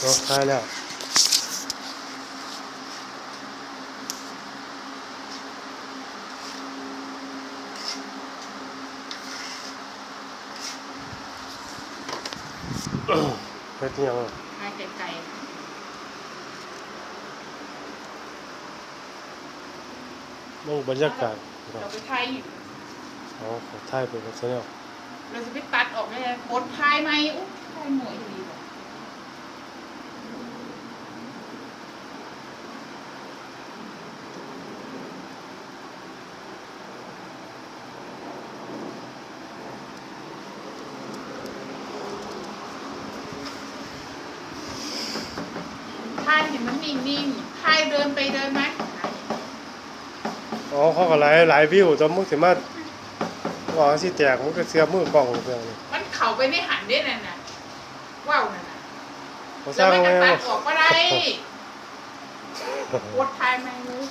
เนาะทายแล้วเฮ็ดยังอะหายไกลมองบรรยากาศเราไปไทยอ๋อขอถ่ายไปก็ซะแล้วเราจะไปตัดออกได้เลยกดทายไหมอุ๊ยทายหมวยดีกว่า ทายเห็นมันนิ่งๆทายเดินไปเดินมาอ๋อเขาก็หลายหลายวิวแต่มึงสิมาว่าสิแตกมึงก็เสียมือกล้องเพื่อนนี่มันเข่าไปในหันได้นั่นน่ะว้าวนั่นน่ะเขาสแล้ร้าวงมันก็ไว้ตัดออกก็ได้กดทายไหมเลย